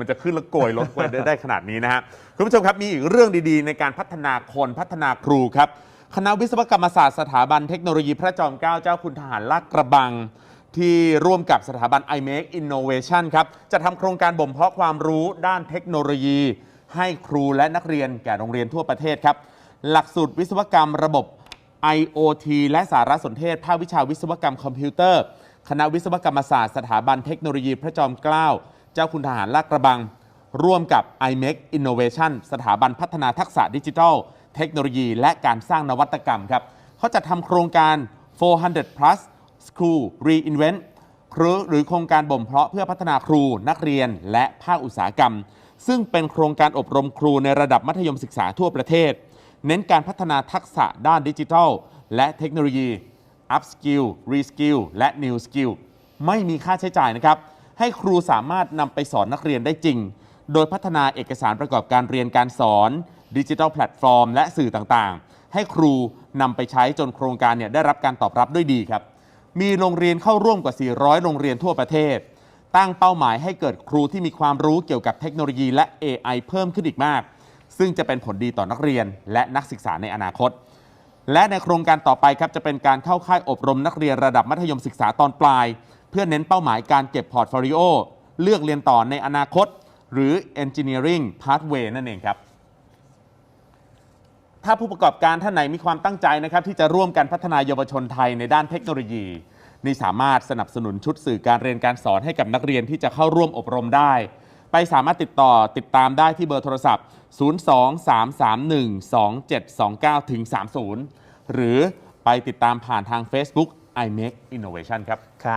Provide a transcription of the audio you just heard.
มันจะขึ้นแล้วโกยรถไว้ได้ได้ขนาดนี้นะฮะคุณผู้ชมครับมีอีกเรื่องดีๆ ในการพัฒนาคนพัฒนาครูครับ คณะวิศวกรรมศาสตร์สถาบันเทคโนโลยีพระจอมเกล้าเจ้าคุณทหารลาดกระบัง ที่ร่วมกับสถาบัน iMake Innovation ครับจะทำโครงการบ่มเพาะความรู้ด้านเทคโนโลยี ให้ครูและนักเรียนแก่โรงเรียนทั่วประเทศครับ หลักสูตรวิศวกรรมระบบ IoT และสารสนเทศภาควิชาวิศวกรรมคอมพิวเตอร์ คณะวิศวกรรมศาสตร์สถาบันเทคโนโลยีพระจอมเกล้า เจ้าคุณทหารลาดกระบัง ร่วมกับ iMake Innovation สถาบันพัฒนาทักษะดิจิทัล เทคโนโลยี และการสร้างนวัตกรรมครับเขาจะทำโครงการ 400 plus school reinvent หรือหรือโครงการบ่มเพาะเพื่อพัฒนาครูนักเรียนและภาคอุตสาหกรรม ซึ่งเป็นโครงการอบรมครูในระดับมัธยมศึกษาทั่วประเทศ เน้นการพัฒนาทักษะด้านดิจิทัล และเทคโนโลยี up skill re skill และ new skill ไม่มีค่าใช้จ่ายนะครับ ให้ครูสามารถนำไปสอนนักเรียนได้จริง โดยพัฒนาเอกสารประกอบการเรียนการสอนดิจิทัลแพลตฟอร์ม และสื่อต่างๆ ให้ครูนำไปใช้จนโครงการเนี่ยได้รับการตอบรับด้วยดีครับ มีโรงเรียนเข้าร่วมกว่า 400 โรงเรียนทั่วประเทศ ตั้งเป้าหมายให้เกิดครูที่มีความรู้เกี่ยวกับเทคโนโลยีและ AI เพิ่มขึ้นอีกมาก ซึ่งจะเป็นผลดีต่อนักเรียนและนักศึกษาในอนาคต และในโครงการต่อไปครับจะเป็นการเข้าค่ายอบรมนักเรียนระดับมัธยมศึกษาตอนปลาย พื่อเน้นเป้าหมายการเก็บพอร์ตโฟลิโอเลือกเรียนต่อในอนาคต หรือ Engineering Pathway นั่นเองครับ ถ้าผู้ประกอบการท่านไหนมีความตั้งใจนะครับ ที่จะร่วมกันพัฒนายาวชนไทยในด้านเทคโนโลยี นี่สามารถสนับสนุนชุดสื่อการเรียนการสอนให้กับนักเรียนที่จะเข้าร่วมอบรมได้ ไปสามารถติดต่อติดตามได้ที่เบอร์โทรศัพท์ 023312729ถึง30 หรือไปติดตามผ่านทาง Facebook iMake Innovation ครับ